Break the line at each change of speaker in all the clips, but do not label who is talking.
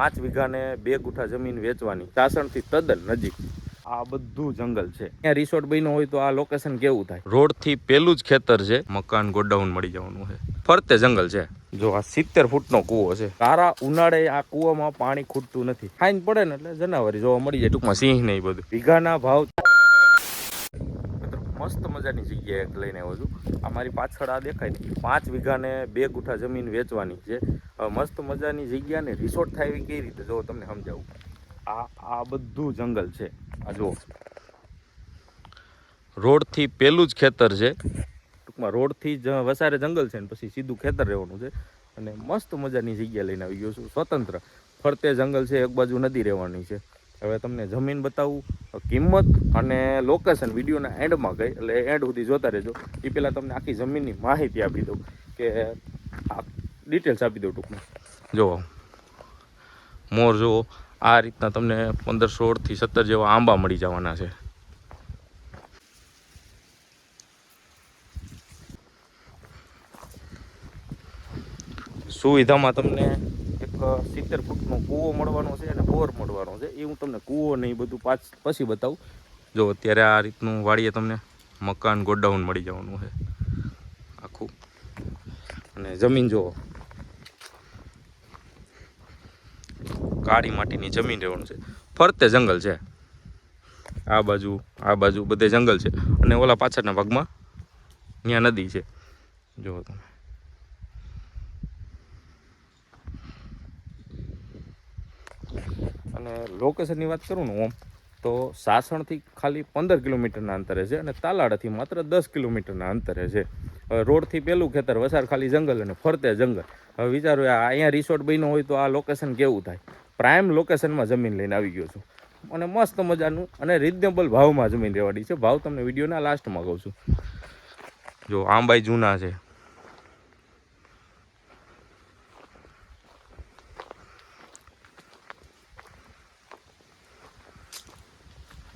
પાંચ વીઘાને બે ગુઠા જમીન વેચવાની સાસણથી તદ્દન નજીક. આ બધું જંગલ છે. ત્યાં રિસોર્ટ બન્યો હોય તો આ લોકેશન કેવું થાય? રોડથી પેલું જ ખેતર છે. મકાન ગોડાઉન મળી જવાનું છે. ફરતે જંગલ છે. જો આ સિત્તેર ફૂટનો કૂવો છે. કારા ઉનાળે આ કૂવામાં પાણી ખૂટતું નથી. ખાઈને પડે ને એટલે જનાવરી જોવા મળી જાય. ટૂંકમાં સિંહ નહીં બધું. વીઘાના ભાવ મસ્ત મજાની જગ્યાએ એક લઈને આવ્યો છું. આ મારી પાછળ આ દેખાય ને પાંચ વીઘાને બે ગુઠા જમીન વેચવાની છે. મસ્ત મજાની જગ્યા ને રિસોર્ટ થાય એવી કઈ રીતે? જો તમને સમજાવું. આ આ બધું જંગલ છે. આ જુઓ. રોડથી પેલું જ ખેતર છે. ટૂંકમાં રોડથી જ વસારે જંગલ છે ને પછી સીધું ખેતર રહેવાનું છે. અને મસ્ત મજાની જગ્યા લઈને આવી ગયો છું. સ્વતંત્ર. ફરતે જંગલ છે, એક બાજુ નદી રહેવાની છે. હવે તમને જમીન બતાવું. કિંમત અને લોકેશન વિડીયોના એન્ડમાં ગઈ. એટલે એન્ડ સુધી જોતા રહેજો. એ પહેલાં તમને આખી જમીનની માહિતી આપી દઉં કે આ ડિટેલ્સ આપી દઉં ટૂંકમાં. જુઓ મોર જુઓ, આ રીતના તમને પંદર સોળથી સત્તર જેવા આંબા મળી જવાના છે. સુવિધામાં તમને એક સિત્તેર ફૂટનો કૂવો મળવાનો છે અને બોર મળવાનો છે. એ હું તમને કૂવો ને એ બધું પાછ, પછી બતાવું. જો, અત્યારે આ રીતનું વાડીએ તમને મકાન ગોડાઉન મળી જવાનું છે. આખું. અને જમીન જુઓ. કાળી માટીની જમીન રહેવાનું છે. ફરતે જંગલ છે. આ બાજુ આ બાજુ બધે જંગલ છે. અને ઓલા પાછળના ભાગમાં ત્યાં નદી છે. જુઓ તમે. અને લોકેશનની વાત કરું ને ઓમ, તો સાસણથી ખાલી પંદર કિલોમીટરના અંતરે છે અને તાલાડાથી માત્ર દસ કિલોમીટરના અંતરે છે. હવે રોડથી પેલું ખેતર વસાર ખાલી જંગલ અને ફરતે જંગલ. હવે વિચારો અહીંયા રિસોર્ટ બન્યો હોય તો આ લોકેશન કેવું થાય? પ્રાઇમ લોકેશનમાં જમીન લઈને આવી ગયો છું. અને મસ્ત મજાનું અને રિઝનેબલ ભાવમાં જમીન રહેવાની છે. ભાવ તમને વિડીયોના લાસ્ટમાં કહું છું. જો આંબાઈ જૂના છે.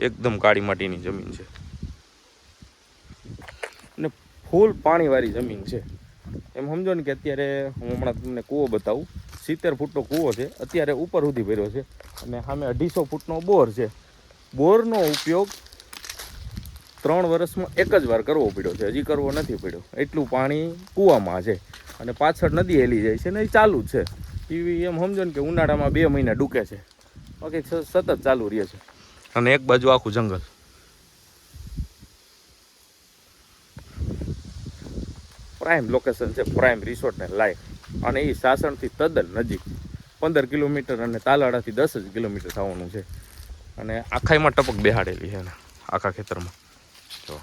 એકદમ કાળી માટીની જમીન છે. અને ફૂલ પાણીવાળી જમીન છે. એમ સમજો ને કે અત્યારે હું હમણાં તમને કૂવો બતાવું. સિત્તેર ફૂટનો કૂવો છે અત્યારે ઉપર સુધી ભર્યો છે અને સામે અઢીસો ફૂટનો બોર છે. બોરનો ઉપયોગ ત્રણ વર્ષમાં એક જ વાર કરવો પડ્યો છે હજી કરવો નથી પડ્યો. એટલું પાણી કૂવામાં છે અને પાછળ નદી હેલી જાય છે ને એ ચાલુ જ છે. એવી એમ સમજો ને કે ઉનાળામાં બે મહિના ડૂકે છે. બાકી સતત ચાલુ રહે છે. અને એક બાજુ આખું જંગલ. પ્રાઇમ લોકેશન છે પ્રાઇમ રિસોર્ટને લાયક. અને એ સાસણથી તદ્દન નજીક. પંદર કિલોમીટર અને તાલાડાથી દસ જ કિલોમીટર થવાનું છે. અને આખાઈમાં ટપક બેહાડેલી છે આખા ખેતરમાં. જો.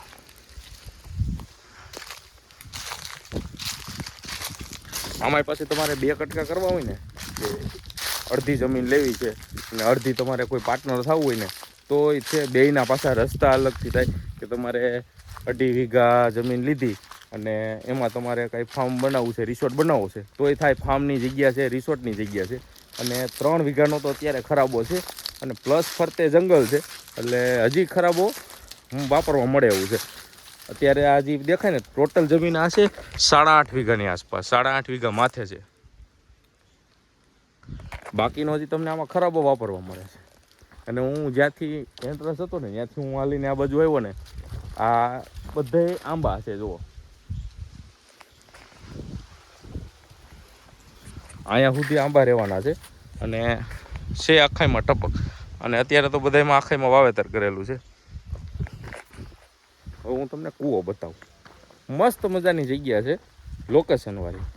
આમારી પાસે તમારે બે કટકા કરવા હોય ને, કે અડધી જમીન લેવી છે, અને અડધી તમારે કોઈ પાર્ટનર થવું હોય ને તો એ છે બેયના પાછા રસ્તા અલગથી થાય કે તમારે અઢી વીઘા જમીન લીધી અને એમાં તમારે કંઈ ફાર્મ બનાવવું છે રિસોર્ટ બનાવવો છે તો એ થાય ફાર્મની જગ્યા છે રિસોર્ટની જગ્યા છે. અને ત્રણ વીઘાનો તો અત્યારે ખરાબો છે અને પ્લસ ફરતે જંગલ છે, એટલે હજી ખરાબો વાપરવા મળે એવું છે. અત્યારે આ દેખાય ને ટોટલ જમીન આ છે સાડા આઠ વીઘાની આસપાસ, સાડા આઠ વીઘા માથે છે. બાકીનો હજી તમને આમાં ખરાબો વાપરવા મળે છે. અને હું જ્યાંથી એન્ટ્રન્સ હતો ને, ત્યાંથી હું હાલીને આ બાજુ આવ્યો ને, આ બધે આંબા છે, જુઓ. અહીંયા સુધી આંબા રહેવાના છે અને છે આખાઈમાં ટપક. અને અત્યારે તો બધામાં આખાઈમાં વાવેતર કરેલું છે. હવે હું તમને કૂવો બતાવું. મસ્ત મજાની જગ્યા છે લોકેશનવાળી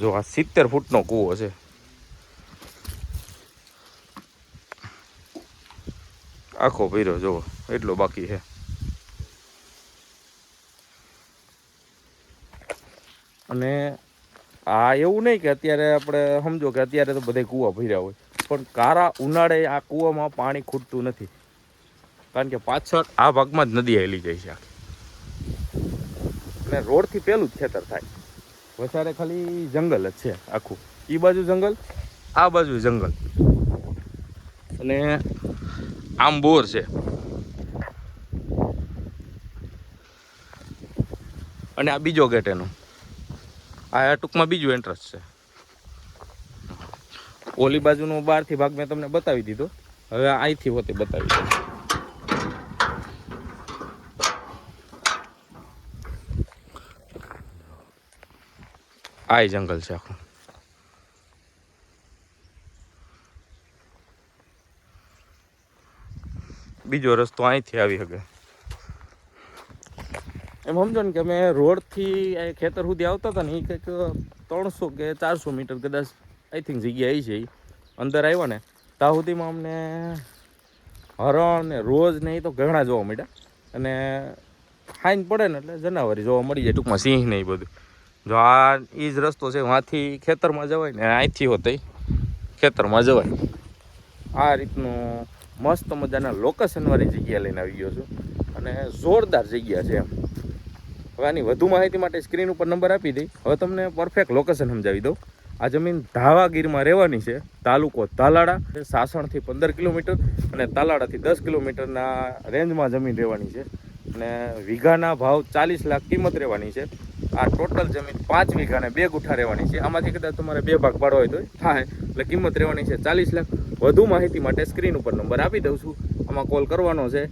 જો આ સિત્તેર ફૂટનો કૂવો છે. આખો ભર્યો, જુઓ, એટલો બાકી છે. અને આ એવું નહીં કે અત્યારે આપણે, સમજો કે અત્યારે તો બધે કૂવા ભર્યા હોય. પણ કારા ઉનાળે આ કૂવામાં પાણી ખૂટતું નથી. કારણ કે પાછળ આ ભાગમાં જ નદી હેલી જાય છે અને રોડથી પેલું જ ખેતર થાય. વસારે ખાલી જંગલ જ છે આખું. એ બાજુ જંગલ, આ બાજુ જંગલ. અને આમ બોર છે. અને આ બીજો ગેટ એનો. આ ટૂંકમાં બીજું એન્ટ્રન્સ છે. ઓલી બાજુનો બહારથી ભાગ મેં તમને બતાવી દીધો. હવે અહીંથી હોતે બતાવી દીધો આ જંગલ છે આખું. બીજો રસ્તો અહીંથી આવી શકે એમ સમજો ને કે અમે રોડથી ખેતર સુધી આવતા હતા ને એ કંઈક ત્રણસો કે ચારસો મીટર કદાચ આઈ થિંક જગ્યા એ છે એ અંદર આવ્યા ને, ત્યાં સુધીમાં અમને હરણ ને રોજ ને એ તો ઘણા જોવા મળ્યા. અને ખાઈને પડે ને એટલે જનાવરી જોવા મળી જાય, ટૂંકમાં સિંહ ને એ બધું. જો આ એ જ રસ્તો છે, વાંથી ખેતરમાં જવાય ને અહીંથી હોતે ખેતરમાં જવાય. આ રીતનું મસ્ત મજાના લોકેશનવાળી જગ્યા લઈને આવી ગયો છું. અને જોરદાર જગ્યા છે એમ. હવે આની વધુ માહિતી માટે સ્ક્રીન ઉપર નંબર આપી દઈ. હવે તમને પરફેક્ટ લોકેશન સમજાવી દઉં. આ જમીન ધાવાગીરમાં રહેવાની છે, તાલુકો તાલાડા સાસણથી પંદર કિલોમીટર અને તાલાડાથી દસ કિલોમીટરના રેન્જમાં જમીન રહેવાની છે. અને વીઘાના ભાવ ચાલીસ લાખ કિંમત રહેવાની છે. આ ટોટલ જમીન પાંચ વીઘાને બે ગુઠા રહેવાની છે. આમાંથી કદાચ તમારે બે ભાગ પાડવા હોય તો થાય, એટલે કિંમત રહેવાની છે ચાલીસ લાખ. વધુ માહિતી માટે સ્ક્રીન ઉપર નંબર આપી દઉં છું. આમાં કોલ કરવાનો છે.